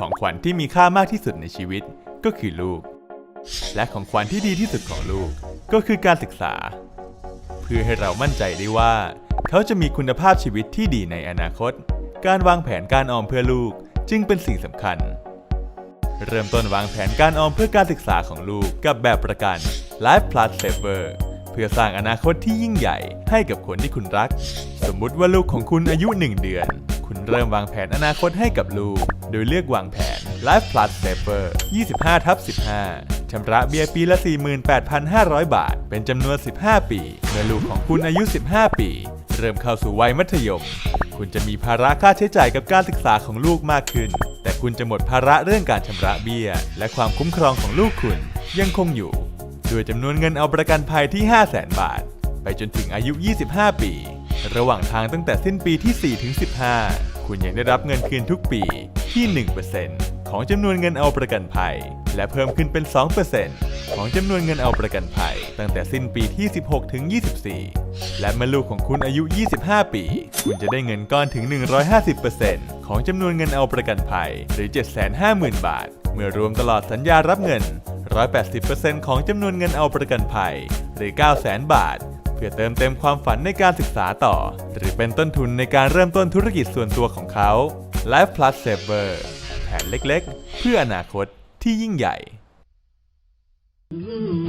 ของขวัญที่มีค่ามากที่สุดในชีวิตก็คือลูก และของขวัญที่ดีที่สุดของลูกก็คือการศึกษา เพื่อให้เรามั่นใจได้ว่า เขาจะมีคุณภาพชีวิตที่ดีในอนาคต การวางแผนการออมเพื่อลูกจึงเป็นสิ่งสำคัญ เริ่มต้นวางแผนการออมเพื่อการศึกษาของลูกกับแบบประกัน Life Plus Saver เพื่อสร้างอนาคตที่ยิ่งใหญ่ให้กับคนที่คุณรัก สมมุติว่าลูกของคุณอายุ 1 เดือน คุณเริ่มวางแผนอนาคตให้กับลูก โดยเลือกวางแผน Life Plus Saver 25ทับ15ชำระเบี้ยปีละ 48,500 บาท เป็นจำนวน 15 ปีเมื่อลูกของคุณอายุ 15 ปี เริ่มเข้าสู่วัยมัธยม คุณจะมีภาระค่าใช้จ่ายกับการศึกษาของลูกมากขึ้น แต่คุณจะหมดภาระเรื่องการชำระเบี้ย และความคุ้มครองของลูกคุณยังคงอยู่ด้วยจำนวนเงินเอาประกันภัยที่ 5 0 0แสนบาท ไปจนถึงอายุ 25 ปี ระหว่างทางตั้งแต่สิ้นปีที่ 4 ถึง 15 คุณยังได้รับเงินคืนทุกปีที่ 1%ของจำนวนเงินเอาประกันภัย และเพิ่มขึ้นเป็น 2%ของจำนวนเงินเอาประกันภัย ตั้งแต่สิ้นปีที่ 16 ถึง 24 และเมื่อลูกของคุณอายุ 25 ปี คุณจะได้เงินก้อนถึง 150%ของจำนวนเงินเอาประกันภัย หรือ 750,000 บาท เมื่อรวมตลอดสัญญารับเงิน 180%ของจำนวนเงินเอาประกันภัย หรือ 900,000 บาท พื่อเติมเต็มความฝันในการศึกษาต่อ หรือเป็นต้นทุนในการเริ่มต้นธุรกิจส่วนตัวของเขา Life Plus Saver แผนเล็กๆ เพื่ออนาคตที่ยิ่งใหญ่ Mm-hmm.